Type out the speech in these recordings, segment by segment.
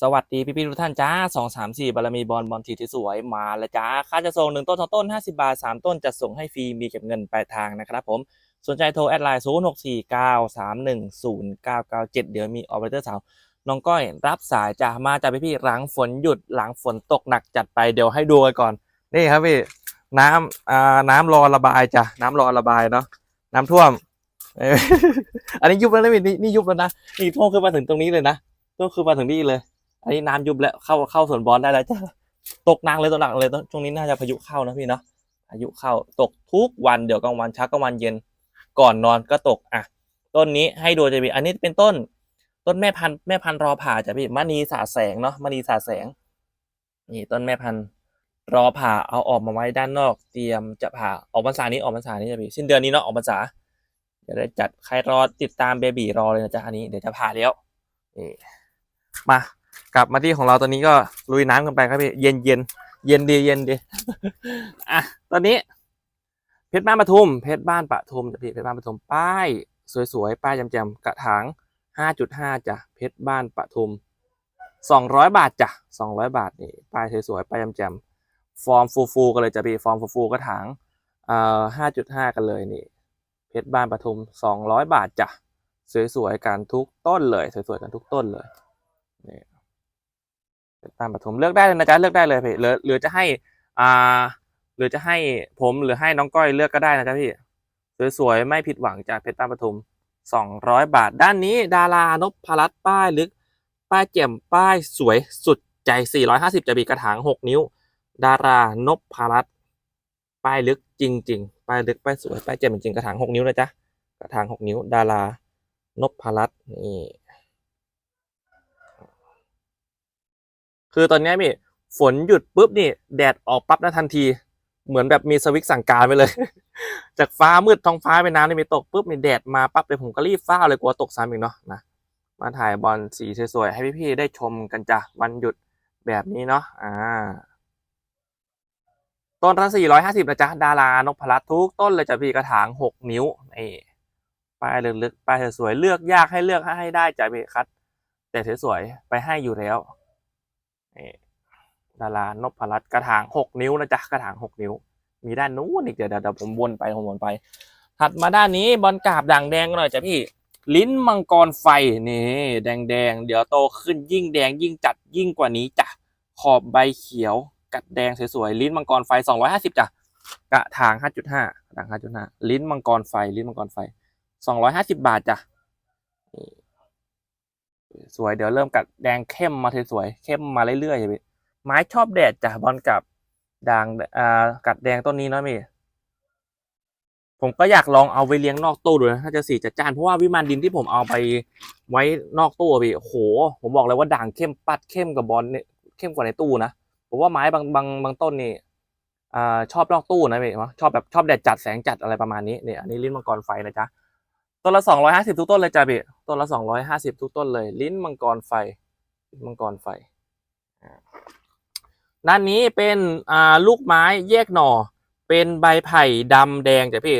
สวัสดีพี่ๆทุกท่านจ้าสองสามสี่บารมีบอลบอลทีที่สวยมาแล้วจ้า ค่าจะส่งหนึ่งต้นสองต้นห้าสิบาทสามต้นจะส่งให้ฟรีมีเก็บเงินปลายทางนะครับผม สนใจโทรแอดไลน์ศูนย์หกสี่เก้าสามหนึ่งศูนย์เก้าเก้าเจ็ดเดี๋ยวมีออเปอเรเตอร์สาวน้องก้อยรับสายจ้ามาจากพี่หลังฝนหยุดหลังฝนตกหนักจัดไปเดี๋ยวให้ดูกันก่อน นี่ครับพี่ น้ำอ่าน้ำรอระบายจ้ะน้ำรอระบายเนาะน้ำท่วม อันนี้ยุบแล้วนะพี่นี่นี่ยุบแล้วนะนี่ท่วมขึ้นมาถึงตรงนี้เลยนะท่วมขึ้นมาถึงนี่เลย อันนี้น้ำยุบแล้วเข้าเข้าสวนบอลได้แล้วจ้ะตกหนักเลยตกหนักเลยตช่วงนี้น่าจะพายุเข้านะพี่เนาะพายุเข้าตกทุกวันเดี๋ยวกลางวันเช้ากลางวันเย็นก่อนนอนก็ตกอะต้นนี้ให้ดูจะมีอันนี้เป็นต้น ต้นแม่พันธุ์แม่พันธุ์รอผ่าจ้ะพี่มณีสาแสงเนาะมณีสาแสง นี่ต้นแม่พันธุ์รอผ่าเอาออกมาไว้ด้านนอก เตรียมจะผ่าออกพรรษานี้ออกพรรษานี้จะพี่สิ้นเดือนนี้เนาะออกพรรษาเดี๋ยวได้จัดใครรอติดตามเบบีรอเลยนะจ๊ะอันนี้เดี๋ยวจะผ่าแล้วนี่มา กลับมาที่ของเราตอนนี้ก็ลุยน้ำกันไปครับพี่เย็นเย็นเย็นดีเย็นดีอะตอนนี้ เพชรบ้านปทุม เพชรบ้านปทุมจะพี่เพชรบ้านปทุมป้าย สวยๆป้ายจ่มๆกระถางห้าจุดห้าจ้ะเพชรบ้านปทุมสองร้อยบาทจ้ะสองร้อยบาทนี่ป้ายสวยๆป้ายจ่มๆฟอร์มฟูๆกันเลยจ้ะพี่ฟอร์มฟูๆกระถางเอ่อห้าจุดห้ากันเลยนี่ เพชรบ้านปทุมสองร้อยบาทจ้ะสวยๆกันทุกต้นเลย สวยๆกันทุกต้นเลยนี่ ตามปฐมเลือกได้เลยนะจ๊ะเลือกได้เลยพี่หรือหรือจะให้อ่าหรือจะให้ผมหรือให้น้องก้อยเลือกก็ได้นะจ๊ะพี่สวยๆไม่ผิดหวังจากเพชรตามปฐมสองร้อยบาท ด้านนี้ดารานพรัตป้ายลึก ป้ายแจ่มป้ายสวยสุดใจ 450 จะบีกระถาง 6 นิ้ว ดารานพรัตป้ายลึกจริง ๆ ป้ายลึกป้ายสวยป้ายแจ่มจริงกระถาง 6 นิ้วนะจ๊ะกระถาง 6 นิ้ว ดารานพรัตน์นี่ คือตอนนี้ยพี่ฝนหยุดปุ๊บนี่แดดออกปั๊บนะทันที เหมือนแบบมีสวิตสั่งการไปเลย จากฟ้ามืดท้องฟ้าไปน้ำนี่มีตกปุ๊บมีแดดมาปั๊บเลยผมก็รีบฟ้าเลยกลัวตกซ้ำอีกเนาะนะมาถ่ายบอลสีสวยๆให้พี่ๆได้ชมกันจ้ะวันหยุดแบบนี้เนาะอ่าต้นละสี่ร้อยห้าสิบนะจ๊ะดารานกพรัตน์ทุกต้นเลยจ้ะพี่กระถางหกนิ้วนี่ป้ายลึกๆป้ายสวยๆเลือกยากให้เลือกให้ได้จ้ะพี่คัดแต่สวยๆไปให้อยู่แล้ว นี่ดารานพรัตน์กระถางหกนิ้วนะจ๊ะกระถางหกนิ้ว มีด้านนู้นอีกเดี๋ยวเดี๋ยวผมวนไปผมวนไป ถัดมาด้านนี้บอลกาบด่างแดงหน่อยจ้ะพี่ลิ้นมังกรไฟนี่แดงแดงเดี๋ยวโตขึ้นยิ่งแดงยิ่งจัดยิ่งกว่านี้จ้ะขอบใบเขียว กัดแดงสวยๆลิ้นมังกรไฟสองร้อยห้าสิบจ้ะกระถางห้าจุดห้ากระถางห้าจุดห้าลิ้นมังกรไฟ ลิ้นมังกรไฟสองร้อยห้าสิบบาทจ้ะ สวยเดี๋ยวเริ่มกัดแดงเข้มมาสวยๆเข้มมาเรื่อยๆพี่ไม้ชอบแดดจ้ะบอลกับด่างอ่ากัดแดงต้นนี้เนาะพี่ผมก็อยากลองเอาไปเลี้ยงนอกตู้ดูนะถ้าจะสีจัดจ้านเพราะว่าวิมานดินที่ผมเอาไปไว้นอกตู้อะพี่โห ผมบอกเลยว่าด่างเข้มปัดเข้มกับบอลเนี่ยเข้มกว่าในตู้นะผมว่าไม้บางบางบางต้นนี่อ่าชอบนอกตู้นะพี่ชอบแบบชอบแดดจัดแสงจัดอะไรประมาณนี้เนี่ยอันนี้ลิ้นมังกรไฟนะจ๊ะ ต้นละสองร้อยห้าสิบทุกต้นเลยจ้ะพี่ต้นละสองร้อยห้าสิบทุกต้นเลย ลิ้นมังกรไฟลิ้นมังกรไฟอ่าด้านนี้เป็นอ่าลูกไม้แยกหน่อ เป็นใบไผ่ดำแดงจ้ะพี่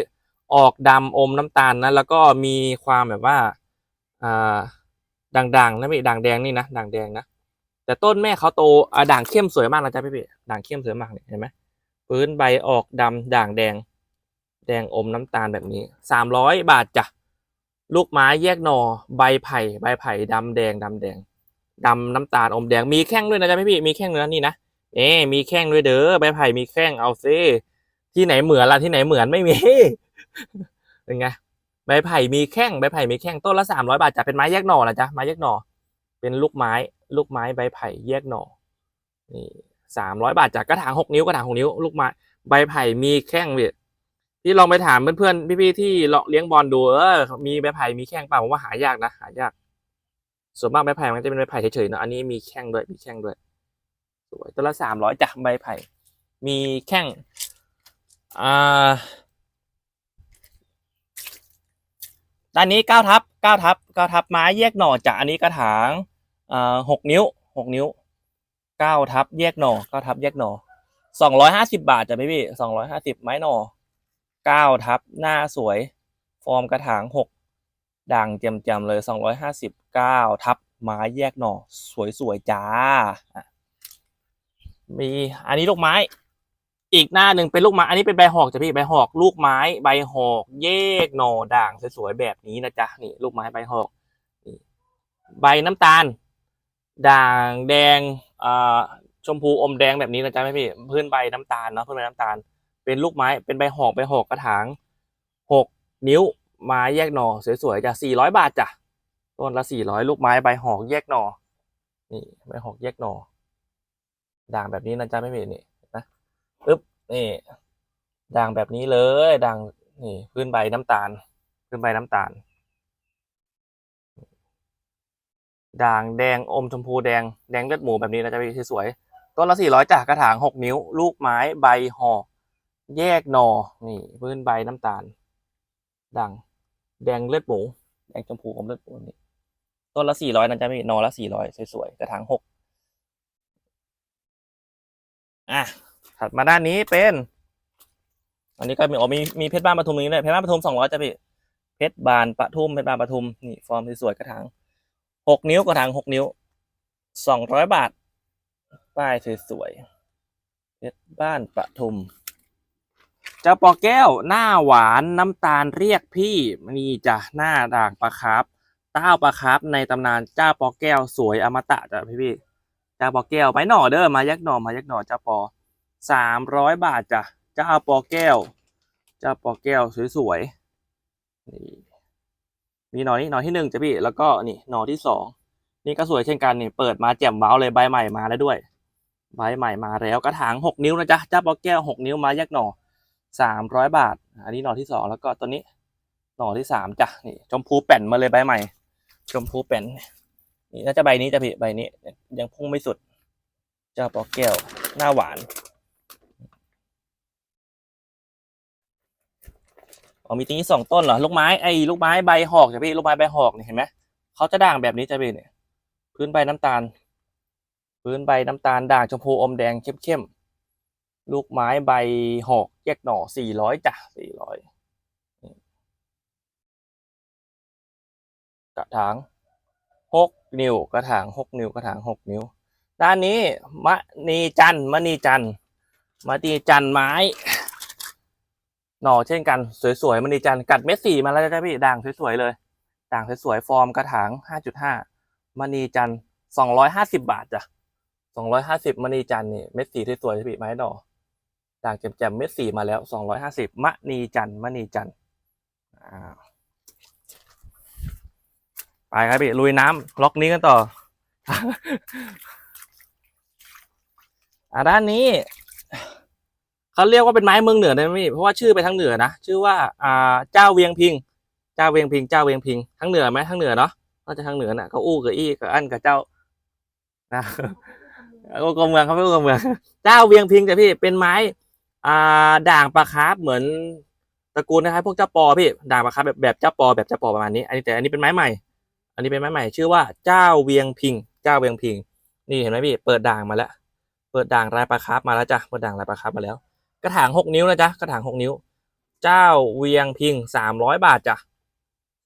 ออกดำอมน้ำตาลนะแล้วก็มีความแบบว่าอ่าด่างๆนะพี่ด่างแดงนี่นะด่างแดงนะแต่ต้นแม่เขาโตอ่าด่างเข้มสวยมากนะจ๊ะพี่พี่ด่างเข้มสวยมากเนี่ยเห็นไหมพื้นใบออกดำด่างแดง แดงอมน้ำตาลแบบนี้สามร้อยบาทจ้ะ ลูกไม้แยกหน่อใบไผ่ใบไผ่ดำแดงดำแดงดำน้ำตาลอมแดงมีแข้งด้วยนะจ๊ะพี่พี่มีแข้งเนื้อนี่นะเอ๊มีแข้งด้วยเด้อใบไผ่มีแข้งเอาซิที่ไหนเหมือนล่ะที่ไหนเหมือนไม่มีเป็นไงใบไผ่มีแข้งใบไผ่มีแข้งต้นละสามร้อยบาทจ้ะเป็นไม้แยกหน่อนะจ๊ะไม้แยกหน่อเป็นลูกไม้ ลูกไม้ใบไผ่แยกหน่อนี่สามร้อยบาทจากกระถางหกนิ้วกระถางหกนิ้ว ลูกไม้ใบไผ่มีแข้งพี่ ที่ลองไปถามเพื่อนๆพี่ๆที่เลาะเลี้ยงบอลดูเออมีใบไผ่มีแข้งเปล่าผมว่าหายากนะหายาก ส่วนมากใบไผ่มันจะเป็นใบไผ่เฉยๆเนอะอันนี้มีแข้งด้วยมีแข้งด้วยสวยตัวละสามร้อยจ้ะใบไผ่ มีแข้งอ่าด้านนี้เก้าทับเก้าทับเก้าทับไม้แยกหน่อจ้ะอันนี้กระถางอ่าหกนิ้วหกนิ้วเก้าทับแยกหน่อเก้าทับแยกหน่อสองร้อยห้าสิบาทจ้ะพี่พี่สองร้อยห้าสิบไม้หน่อ เก้าทับ หน้าสวย ฟอร์มกระถางหกด่างเจียมๆเลยสองร้อยห้าสิบเก้าทับไม้แยกหน่อ สวยๆจ้า มีอันนี้ลูกไม้ อีกหน้าหนึ่งเป็นลูกไม้ อันนี้เป็นใบหอกจ้ะพี่ ใบหอก ลูกไม้ ใบหอก แยกหน่อด่างสวยๆแบบนี้นะจ๊ะ นี่ ลูกไม้ใบหอกใบน้ำตาล ด่างแดงอ่าชมพูอมแดงแบบนี้นะจ๊ะพี่ พื้นใบน้ำตาลเนาะ พื้นใบน้ำตาล เป็นลูกไม้เป็นใบหอกใบหอกกระถางหกนิ้วไม้แยกหน่อสวยๆจ้ะสี่ร้อยบาทจ้ะต้นละสี่ร้อยลูกไม้ใบหอกแยกหน่อนี่ใบหอกแยกหน่อด่างแบบนี้นะจ๊ะไม่เห็นนี่นะปึ๊บนี่ด่างแบบนี้เลยด่างนี่พื้นใบน้ำตาลพื้นใบน้ำตาล ด่างแดงอมชมพูแดงแดงเลือดหมูแบบนี้นะจ๊ะพี่สวยๆต้นละสี่ร้อยจ้ะกระถางหกนิ้ว ลูกไม้ใบหอก แยกหนอนี่พื้นใบน้ำตาลด่างแดงเลือดหมูแดงชมพูอมเลือดหมูนี่ต้นละสี่ร้อยนะจ๊ะพี่นอละสี่ร้อยสวยๆกระถางหกอะถัดมาด้านนี้เป็น อันนี้ก็มีอ๋อมีมีเพชรบ้านปทุมนี้ด้วยเพชรบ้านปทุมสองร้อยจ้ะพี่เพชรบานปทุมเพชรบานปทุมนี่ฟอร์มสวยๆกระถางหกนิ้วกระถางหกนิ้วสองร้อยบาท ป้ายสวยๆเพชรบ้านปทุม จ้าปอแก้วหน้าหวานน้ำตาลเรียกพี่นี่จ้ะหน้าด่างปลาคร์ฟเต้าปลาคร์ฟในตำนานเจ้าปอแก้วสวยอมตะจ้ะพี่พี่เจ้าปอแก้วไม้หน่อเด้อมายักหน่อมายักหน่อเจ้าปอสามร้อยบาทจ้ะเจ้าปอแก้ว เจ้าปอแก้วสวยๆนี่มีหน่อนี้หน่อที่หนึ่งจ้ะพี่แล้วก็นี่หน่อที่สองนี่ก็สวยเช่นกันนี่เปิดมาแจ่มว้าเลยใบใหม่มาแล้วด้วยใบใหม่มาแล้วกระถางหกนิ้วนะจ๊ะเจ้าปอแก้วหกนิ้วมายักหน่อ สามร้อยบาท อันนี้หน่อที่สองแล้วก็ตัวนี้หน่อที่สามจ้ะนี่ชมพูแป่นมาเลยใบใหม่ ชมพูแป่นนี่น่าจะใบนี้จะพี่ใบนี้ ยังพุ่งไม่สุด เจ้าปอแก้วหน้าหวานอ๋อมีตรงนี้สองต้นเหรอลูกไม้ไอ้ลูกไม้ใบหอกจ้ะพี่ลูกไม้ใบหอกนี่เห็นไหมเขาจะด่างแบบนี้จ้ะพี่เนี่ยพื้นใบน้ำตาล พื้นใบน้ำตาลด่างชมพูอมแดงเข้มๆ ลูกไม้ใบหอกแยกหน่อสี่ร้อยจ้ะสี่ร้อยกระถางหกนิ้วกระถางหกนิ้วกระถางหกนิ้ว ด้านนี้มะนีจันทร์มะนีจันทร์มะนีจันทร์ไม้ หน่อเช่นกันสวยๆมะนีจันทร์กัดเม็ดสี่มาแล้วจ้ะพี่ด่างสวยๆเลยด่างสวยๆฟอร์มกระถางห้าจุดห้ามะนีจันทร์สองร้อยห้าสิบบาทจ้ะสองร้อยห้าสิบมะนีจันทร์นี่เม็ดสีสวยๆจ้ะพี่ไม้ดอก ด่างแจ่มๆเม็ดสีมาแล้วสองร้อยห้าสิบมะนีจันมะนีจันไปครับพี่ลุยน้ำล็อกนี้กันต่ออ่าด้านนี้เขาเรียกว่าเป็นไม้เมืองเหนือได้ไหมพี่เพราะว่าชื่อไปทางเหนือนะชื่อว่าอ่าเจ้าเวียงพิง เจ้าเวียงพิง เจ้าเวียงพิงทั้งเหนือไหมทั้งเหนือเนาะน่าจะทางเหนือน่ะก็อู้กับอี้กับอันกับเจ้านะก็กรมเมืองเขาไม่กรมเมือง เจ้าเวียงพิงจ้ะพี่เป็นไม้ อ่าด่างปลาคาร์ฟเหมือนตระกูลนะครับพวกเจ้าปอพี่ด่างปลาคาร์ฟแบบแบบเจ้าปอแบบเจ้าปอประมาณนี้ อันนี้แต่อันนี้เป็นไม้ใหม่ อันนี้เป็นไม้ใหม่ ชื่อว่าเจ้าเวียงพิง เจ้าเวียงพิง นี่เห็นไหมพี่ เปิดด่างมาแล้ว เปิดด่างลายปลาคาร์ฟมาแล้วจ้ะ เปิดด่างลายปลาคาร์ฟมาแล้ว กระถางหกนิ้วนะจ๊ะ กระถางหกนิ้ว เจ้าเวียงพิงสามร้อยบาทจ้ะ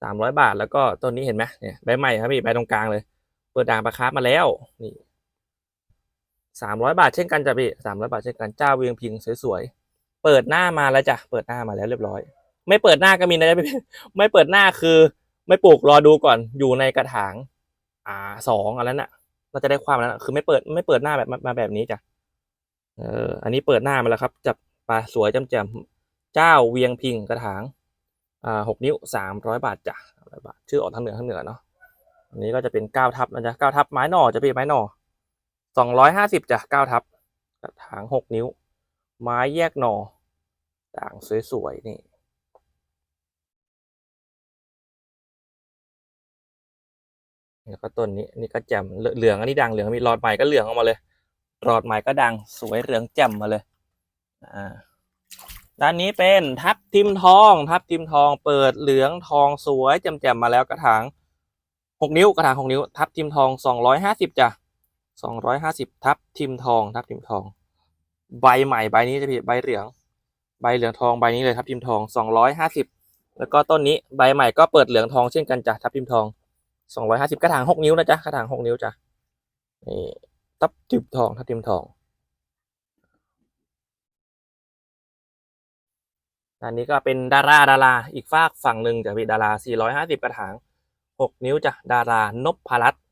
สามร้อยบาท แล้วก็ต้นนี้เห็นไหมเนี่ยใบใหม่ครับพี่ ใบตรงกลางเลย เปิดด่างปลาคาร์ฟมาแล้ว นี่ สามร้อยบาทเช่นกันจ้ะพี่สามร้อยบาทเช่นกันเจ้าเวียงพิงสวยๆ เปิดหน้ามาแล้วจ้ะ เปิดหน้ามาแล้วเรียบร้อย ไม่เปิดหน้าก็มีนะจ๊ะพี่ ไม่เปิดหน้าคือ ไม่ปลูกรอดูก่อน อยู่ในกระถาง อ่าสองอันนั้นน่ะ เราจะได้ความแล้วนะคือไม่เปิดไม่เปิดหน้าแบบมาแบบนี้จ้ะ เออ อันนี้เปิดหน้ามาแล้วครับจับปลาสวยจำแจ่มเจ้าเวียงพิงกระถาง อ่าหกนิ้วสามร้อยบาทจ้ะร้อยบาท ชื่อออกทางเหนือทางเหนือเนาะ อันนี้ก็จะเป็นเก้าทับนะจ๊ะเก้าทับไม้หน่อจะเป็นไม้หน่อ สองร้อยห้าสิบจ้ะเก้าทับกระถางหกนิ้ว ไม้แยกหนอด่างสวยๆนี่แล้วก็ต้นนี้นี่ก็แจ่มเหลืองอันนี้ดังเหลืองมีหลอดใหม่ก็เหลืองออกมาเลยหลอดใหม่ก็ดังสวยเหลืองแจ่มมาเลยอ่าด้านนี้เป็นทับทิมทอง ทับทิมทองเปิดเหลืองทองสวยแจ่มๆมาแล้วกระถางหกนิ้วกระถางหกนิ้ว ทับทิมทองสองร้อยห้าสิบจ้ะ สองร้อยห้าสิบทับทิมทองทับทิมทอง ใบใหม่ใบนี้จะพี่ใบเหลือง ใบเหลืองทองใบนี้เลยทับทิมทองสองร้อยห้าสิบแล้วก็ต้นนี้ใบใหม่ก็เปิดเหลืองทองเช่นกันจ้ะทับทิมทองสองร้อยห้าสิบกระถางหกนิ้วนะจ๊ะกระถางหกนิ้วจ้ะนี่ทับทิมทองทับทิมทองอันนี้ก็เป็นดาราดาราอีกฝากฝั่งหนึ่งจะมีดาราสี่ร้อยห้าสิบกระถางหกนิ้วจ้ะดารานพพรัตน์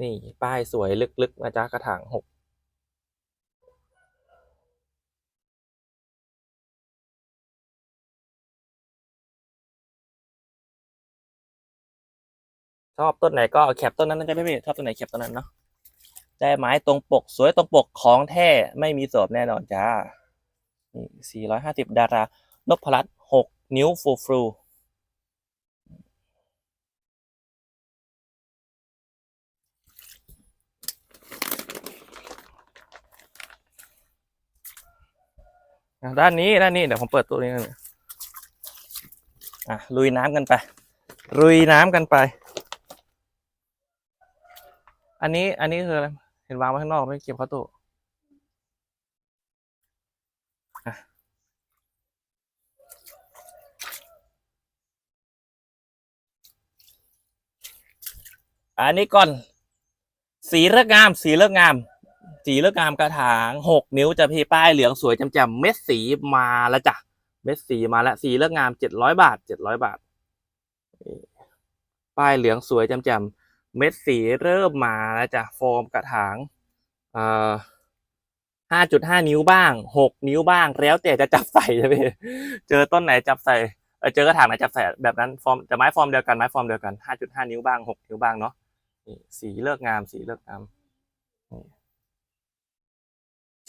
นี่ป้ายสวยลึกๆนะจ๊ะกระถางหกชอบต้นไหนก็แคปต้นนั้นนะจ๊ะพี่ๆชอบต้นไหนแคปต้นนั้นเนาะได้ไม้ตรงปกสวยตรงปกของแท้ไม่มีสวมแน่นอนจ้านี่สี่ร้อยห้าสิบดารานพรัตน์หกนิ้วฟูฟรู ด้านนี้ด้านนี้เดี๋ยวผมเปิดตัวนี้กันอะลุยน้ำกันไปลุยน้ำกันไป อันนี้อันนี้คืออะไรเห็นวางไว้ข้างนอกไม่เก็บเข้าตู้อะอันนี้ก่อน สีเลือกงาม สีเลือกงาม สีเลือกงามกระถางหกนิ้วจะพีป้ายเหลืองสวยจำๆเม็ดสีมาแล้วจ้ะเม็ดสีมาแล้วสีเลือกงามเจ็ดร้อยบาทเจ็ดร้อยบาท ป้ายเหลืองสวยจำๆเม็ดสีเริ่มมาแล้วจ้ะฟอร์มกระถางเอ่อห้าจุดห้านิ้วบ้างหกนิ้วบ้าง แล้วแต่จะจับใส่ใช่ไหมเจอต้นไหนจับใส่เจอกระถางไหนจับใส่แบบนั้นฟอร์มจะไม้ฟอร์มเดียวกันไม้ฟอร์มเดียวกันห้าจุดห้านิ้วบ้างหกนิ้วบ้างเนาะสีเลือกงามสีเลือกงาม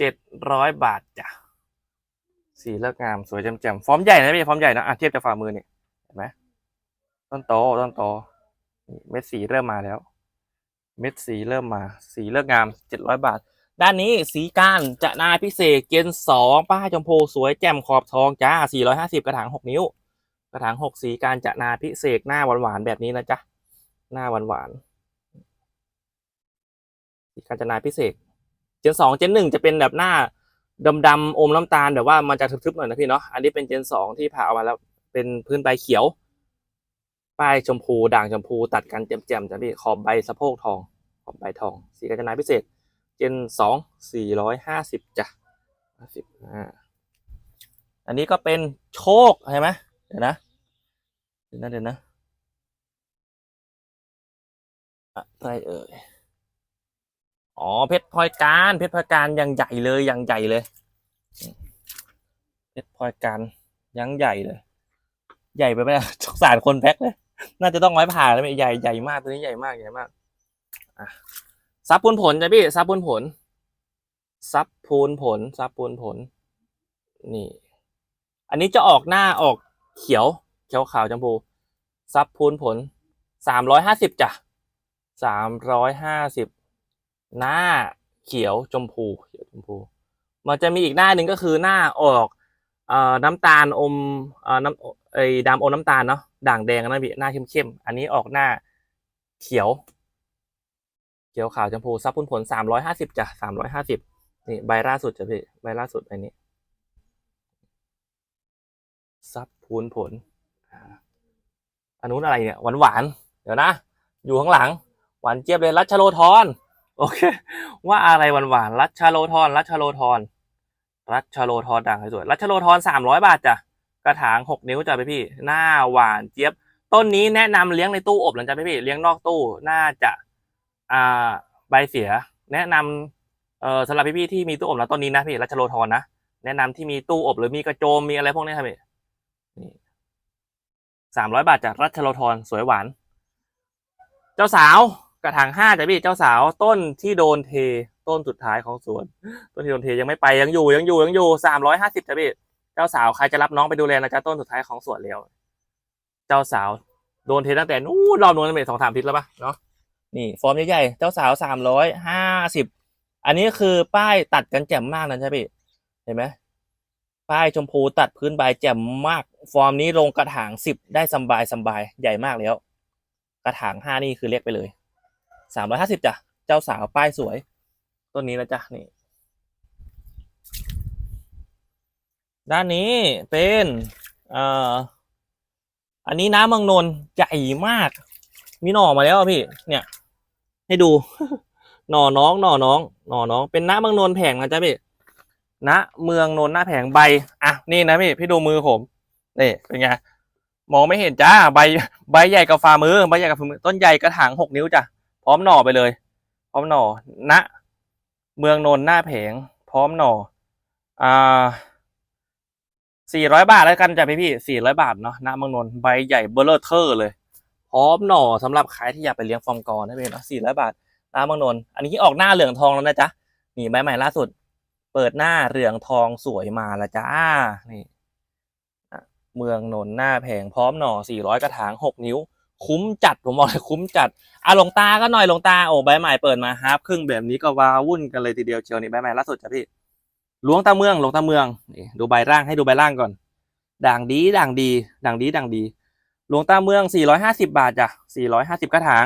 เจ็ดร้อยบาทจ้ะสีเลือกงามสวยแจ่มๆฟอร์มใหญ่นะพี่ฟอร์มใหญ่นะอะเทียบจากฝ่ามือเนี่ยเห็นไหมต้นโตต้นโตนี่เม็ดสีเริ่มมาแล้ว เม็ดสีเริ่มมา สีเลือกงามเจ็ดร้อยบาท ด้านนี้สีก้านจะนาพิเศษเจนสองป้าชมพูสวยแจ่มขอบทองจ้าสี่ร้อยห้าสิบกระถางหกนิ้ว กระถางหกสีการจะนาพิเศษหน้าหวานๆแบบนี้นะจ๊ะหน้าหวานๆสีการจะนาพิเศษ เจนสองเจนหนึ่งจะเป็นแบบหน้าดำๆอมน้ำตาลแบบว่ามันจะทึบๆหน่อยนะพี่เนาะอันนี้เป็นเจนสองที่ผ่าออกมาแล้วเป็นพื้นใบเขียว ป้ายชมพูด่างชมพูตัดกันแจ่มๆจ้ะพี่ขอบใบสะโพกทองขอบใบทองสีกาญจนาพิเศษ เจนสองสี่ร้อยห้าสิบจ้ะห้าสิบอ่าอันนี้ก็เป็นโชคเห็นไหมเดี๋ยวนะเดี๋ยวนะเดี๋ยวนะอะไรเอ่ย อ๋อเพชรพลอยการเพชรพลอยการยังใหญ่เลยยังใหญ่เลยเพชรพลอยการยังใหญ่เลย ใหญ่ไปไหมอะสงสารคนแพ็คเลยน่าจะต้องไว้ผ่าแล้วไหมใหญ่ใหญ่มากตัวนี้ใหญ่มากใหญ่มากอะซับพูนผลจ้ะพี่ซับพูนผลซับพูนผลซับพูนผล นี่ อันนี้จะออกหน้าออกเขียว เขียวขาวชมพูซับพูนผลสามร้อยห้าสิบจ้ะสามร้อยห้าสิบ หน้าเขียวชมพูเขียวชมพู มันจะมีอีกหน้าหนึ่งก็คือหน้าออกเอ่อน้ำตาลอมเอ่อน้ำไอ้ดำอมน้ำตาลเนาะด่างแดงนะพี่หน้าเข้มๆอันนี้ออกหน้าเขียว เขียวขาวชมพูซับพุนผลสามร้อยห้าสิบจ้ะสามร้อยห้าสิบนี่ใบล่าสุดจ้ะพี่ใบล่าสุดอันนี้ซับพูนผลอันนู้นอะไรเนี่ยหวานหวานเดี๋ยวนะ อยู่ข้างหลัง หวานเจี๊ยบเลยรัชโลทอน โอเค ว่าอะไรหวานหวานๆรัชโลทอนรัชโลทอนรัชโลทอนด่างสวยรัชโลทอนสามร้อยบาทจ้ะกระถางหกนิ้วจ้ะพี่พี่หน้าหวานเจี๊ยบ ต้นนี้แนะนำเลี้ยงในตู้อบหลังจ้ะพี่พี่เลี้ยงนอกตู้น่าจะอ่าใบเสีย แนะนำเอ่อสำหรับพี่พี่ที่มีตู้อบแล้วต้นนี้นะพี่รัชโลทอนนะแนะนำที่มีตู้อบหรือมีกระโจมมีอะไรพวกนี้ครับพี่นี่สามร้อยบาทจากรัชโลทอนสวยหวาน เจ้าสาว กระถางห้าจ้ะพี่เจ้าสาวต้นที่โดนเทต้นสุดท้ายของสวน ต้นที่โดนเทยังไม่ไปยังอยู่ยังอยู่ยังอยู่สามร้อยห้าสิบจ้ะพี่เจ้าสาวใครจะรับน้องไปดูแลนะจ๊ะต้นสุดท้ายของสวนแล้ว เจ้าสาวโดนเทตั้งแต่นู้นรอบนู้นเป็นสองสามอาทิตย์แล้วปะเนาะนี่ ฟอร์มใหญ่ๆเจ้าสาวสามร้อยห้าสิบอันนี้คือป้ายตัดกันแจ่มมากนะใช่พี่เห็นไหมป้ายชมพูตัดพื้นใบแจ่มมาก ฟอร์มนี้ลงกระถางสิบได้สบายสบายใหญ่มากแล้ว กระถางห้านี่คือเรียกไปเลย สามร้อยห้าสิบจ้ะ เจ้าสาวป้ายสวยต้นนี้นะจ๊ะนี่ ด้านนี้เป็นเอ่ออันนี้น้ำมังนน์ใหญ่มาก มีหน่อมาแล้วพี่ เนี่ย ให้ดู หน่อน้องหน่อน้อง หน่อน้อง เป็นณเมืองนน์แผงนะจ๊ะพี่ณเมืองนน์หน้าแผงใบ อะ นี่นะพี่พี่ดูมือผมนี่เป็นไงมองไม่เห็นจ้าใบใบใหญ่กับฝ่ามือใบใหญ่กับฝ่ามือต้นใหญ่กระถางหกนิ้วจ้ะ พร้อมหน่อไปเลย พร้อมหน่อณเมืองนนท์หน้าแผง พร้อมหน่ออ่าสี่ร้อยบาทแล้วกันจ้ะพี่พี่สี่ร้อยบาทเนาะณเมืองนนท์ใบใหญ่เบลเลอร์เทอร์เลย พร้อมหน่อสำหรับใครที่อยากไปเลี้ยงฟอร์มกอนะพี่เนาะสี่ร้อยบาทณเมืองนนท์อันนี้ออกหน้าเหลืองทองแล้วนะจ๊ะนี่ใบใหม่ล่าสุด เปิดหน้าเหลืองทองสวยมาและจ้านี่เมืองนนท์หน้าแผงพร้อมหน่อสี่ร้อยกระถางหกนิ้ว คุ้มจัดผมบอกเลยคุ้มจัดอะหลงตาก็หน่อยหลงตาโอ้ใบใหม่เปิดมาฮาร์ฟครึ่งแบบนี้ก็ว้าวุ่นกันเลยทีเดียวเชียวนี่ใบใหม่ล่าสุดจ้ะพี่หลวงตาเมืองหลวงตาเมืองนี่ดูใบร่างให้ดูใบร่างก่อน ด่างดีด่างดีด่างดีด่างดี หลวงตาเมืองสี่ร้อยห้าสิบาทจ้ะสี่ร้อยห้าสิบกระถาง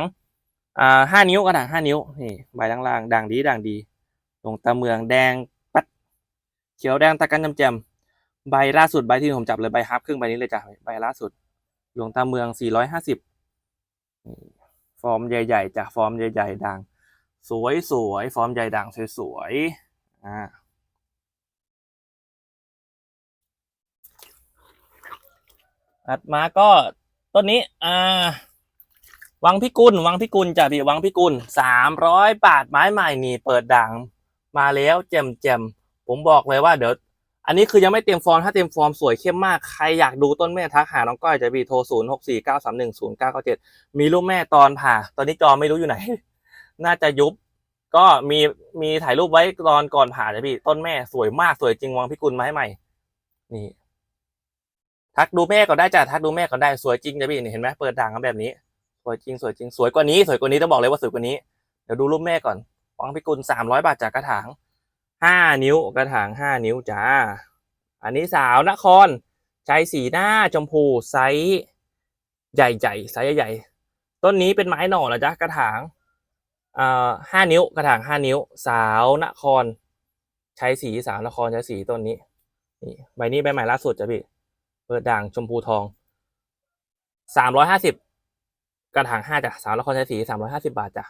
อ่าห้านิ้วกระถางห้านิ้วนี่ใบล่างๆด่างดีด่างดี หลวงตาเมืองแดงปัดเขียวแดงตะกันจำแจมใบล่าสุดใบที่ผมจับเลยใบฮับครึ่งใบนี้เลยจ้ะใบล่าสุด หลวงตาเมืองสี่ร้อยห้าสิบ ฟอร์มใหญ่ๆจ้ะฟอร์มใหญ่ๆด่างสวยๆฟอร์มใหญ่ด่างสวยๆอ่าอัดมาก็ต้นนี้อ่าวังพิกุลวังพิกุลจ้ะพี่วังพิกุลสามร้อยบาทไม้ใหม่นี่เปิดด่างมาแล้วแจมแจมผมบอกเลยว่าเดี๋ยว อันนี้คือยังไม่เต็มฟอร์มถ้าเต็มฟอร์มสวยเข้มมากใครอยากดูต้นแม่ทักหาน้องก้อยจะพี่โทรศูนย์หกสี่เก้าสามหนึ่งศูนย์เก้าเก้าเจ็ดมีรูปแม่ตอนผ่า ตอนนี้จอไม่รู้อยู่ไหน น่าจะยุบ ก็มีมีถ่ายรูปไว้ตอนก่อนผ่าจะพี่ต้นแม่สวยมากสวยจริงวังพิกุลไม้ใหม่ นี่ทักดูแม่ก็ได้จ้ะทักดูแม่ก็ได้สวยจริงจะพี่เห็นไหมเปิดด่างกันแบบนี้ สวยจริงสวยจริงสวยกว่านี้ สวยกว่านี้ต้องบอกเลยว่าสวยกว่านี้เดี๋ยวดูรูปแม่ก่อนวังพิกุลสามร้อยบาทจากกระถาง ห้านิ้วกระถางห้านิ้วจ้า อันนี้สาวนครใจสีหน้าชมพูไซส์ใหญ่ๆไซส์ใหญ่ๆต้นนี้เป็นไม้หน่อเหรอจ๊ะกระถางอ่าห้านิ้วกระถางห้านิ้ว สาวนคร ใช้สีสาวนครใช้สีต้นนี้นี่ใบนี้ใบใหม่ล่าสุดจ้ะพี่เปิดด่างชมพูทองสามร้อยห้าสิบกระถางห้าจ้ะสาวนครใช้สีสามร้อยห้าสิบาทจ้ะ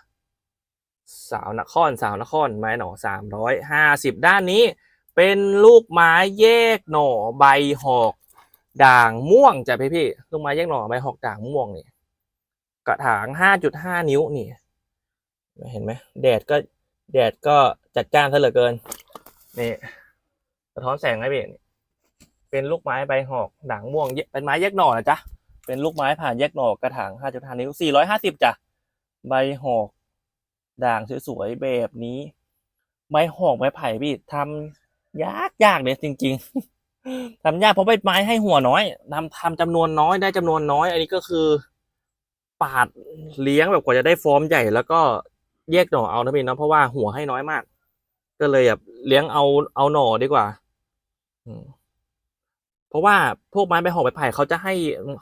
สาวนครสาวนครไม้หน่อสามร้อยห้าสิบด้านนี้ เป็นลูกไม้แยกหน่อใบหอก ด่างม่วงจ้ะพี่พี่ลูกไม้แยกหน่อใบหอกด่างม่วงนี่กระถางห้าจุดห้านิ้วนี่เห็นไหมแดดก็แดดก็จัดจ้านซะเหลือเกินนี่สะท้อนแสงไหมพี่นี่เป็นลูกไม้ใบหอกด่างม่วงเยเป็นไม้แยกหน่อนะจ๊ะเป็นลูกไม้ผ่านแยกหน่อกระถางห้าจุดห้านิ้วสี่ร้อยห้าสิบจ้ะใบหอก ด่างสวยๆแบบนี้ใบหอกไม้ไผ่พี่ทำยากยากเลยจริง ๆทำยากเพราะใบไม้ให้หัวน้อยทำทำจำนวนน้อยได้จำนวนน้อย อันนี้ก็คือปาดเลี้ยงแบบกว่าจะได้ฟอร์มใหญ่แล้วก็แยกหน่อเอานะพี่เนาะเพราะว่าหัวให้น้อยมาก ก็เลยแบบเลี้ยงเอาเอาหน่อดีกว่าเพราะว่าพวกไม้ใบหอกใบไผ่เขาจะให้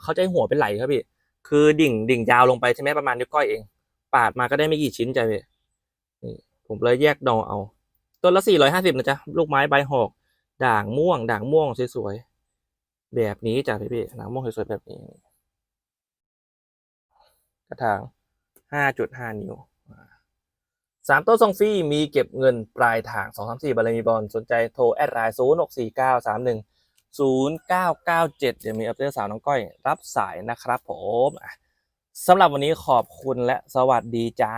เขาจะให้หัวเป็นไหลครับพี่คือดิ่งดิ่งยาวลงไปใช่ไหมประมาณนิ้วก้อยเอง ปาดมาก็ได้ไม่กี่ชิ้นจ้ะพี่นี่ผมเลยแยกหน่อเอา ต้นละสี่ร้อยห้าสิบนะจ๊ะ ลูกไม้ใบหอก ด่างม่วง ด่างม่วงสวยๆ แบบนี้จ้ะพี่พี่ด่างม่วงสวยๆแบบนี้ กระถางห้าจุดห้านิ้วสามต้นทรงฟรีมีเก็บเงินปลายทางสองสามสี่บาลมีบอลสนใจโทรแอดไลน์ศูนย์หกสี่เก้าสามหนึ่งศูนย์เก้าเก้าเจ็ดเดี๋ยวมีอัปเดตสาวน้องก้อย รับสายนะครับผมอะ สำหรับวันนี้ขอบคุณและสวัสดีจ้า